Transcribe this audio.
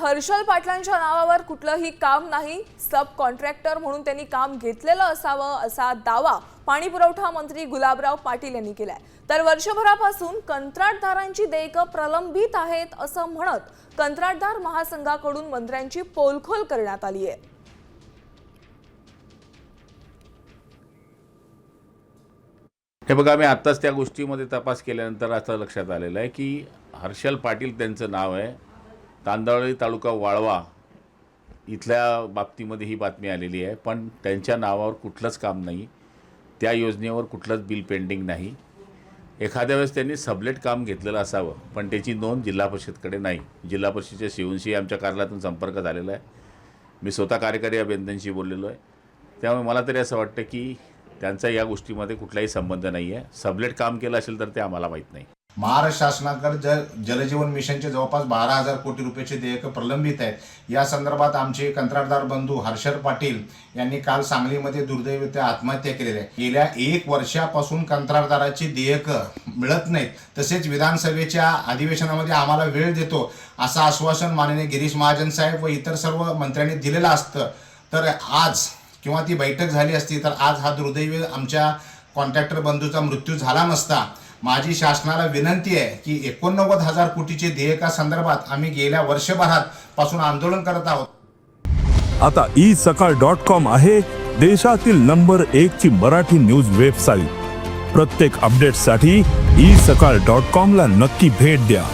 हर्षल पाटलांच्या नावावर कुठलंही काम नाही. सब कॉन्ट्रॅक्टर म्हणून त्यांनी काम घेतलेलं असावं असा दावा पाणी पुरवठा मंत्री गुलाबराव पाटील यांनी केलाय. तर वर्षभरापासून कंत्राटदारांची देयकं प्रलंबित आहेत असं म्हणत कंत्राटदार महासंघाकडून मंत्र्यांची पोलखोल करण्यात आली आहे. हे बघा मी आत्ताच त्या गोष्टीमध्ये तपास केल्यानंतर असं लक्षात आलेलं आहे की हर्षल पाटील त्यांचं नाव आहे. तांदळी तालुका वाळवा इथल्या बाबतीमध्ये ही बातमी आलेली आहे पण त्यांच्या नावावर कुठलंच काम नाही. त्या योजनेवर कुठलंच बिल पेंडिंग नाही. एखाद्या वेळेस त्यांनी सबलेट काम घेतलेलं असावं पण त्याची नोंद जिल्हा परिषदकडे नाही. जिल्हा परिषदेच्या शिवनशी आमच्या कार्यालयातून संपर्क झालेला आहे. मी स्वतः कार्यकारी अभियंत्यांशी बोललेलो आहे. त्यामुळे मला तरी असं वाटतं की त्यांचा या गोष्टीमध्ये कुठलाही संबंध नाही आहे सबलेट काम केलं असेल तर ते आम्हाला माहीत नाही. महाराष्ट्र शासनाकडे जल जलजीवन मिशनचे जवळपास बारा हजार कोटी रुपयाचे देयक प्रलंबित आहेत या संदर्भात आमचे कंत्राटदार बंधू हर्षर पाटील यांनी काल सांगलीमध्ये दुर्दैवते आत्महत्या केलेल्या आहे. गेल्या एक वर्षापासून कंत्राटदाराची देयक मिळत नाहीत. तसेच विधानसभेच्या अधिवेशनामध्ये आम्हाला वेळ देतो असं आश्वासन माननीय गिरीश महाजन साहेब व इतर सर्व मंत्र्यांनी दिलेलं असतं. तर आज किंवा ती बैठक झाली असती तर आज हा दुर्दैवी आमच्या कॉन्ट्रॅक्टर बंधूचा मृत्यू झाला नसता. माझी शासनाला विनंती आहे की एकोणनव्वद हजार कोटीचे देयकासंदर्भात आम्ही गेल्या वर्षभरात पासून आंदोलन करत आहोत. आता ई सकाळ डॉट कॉम आहे देशातील नंबर एक ची मराठी न्यूज वेबसाईट. प्रत्येक अपडेटसाठी ई सकाळ डॉट कॉम ला नक्की भेट द्या.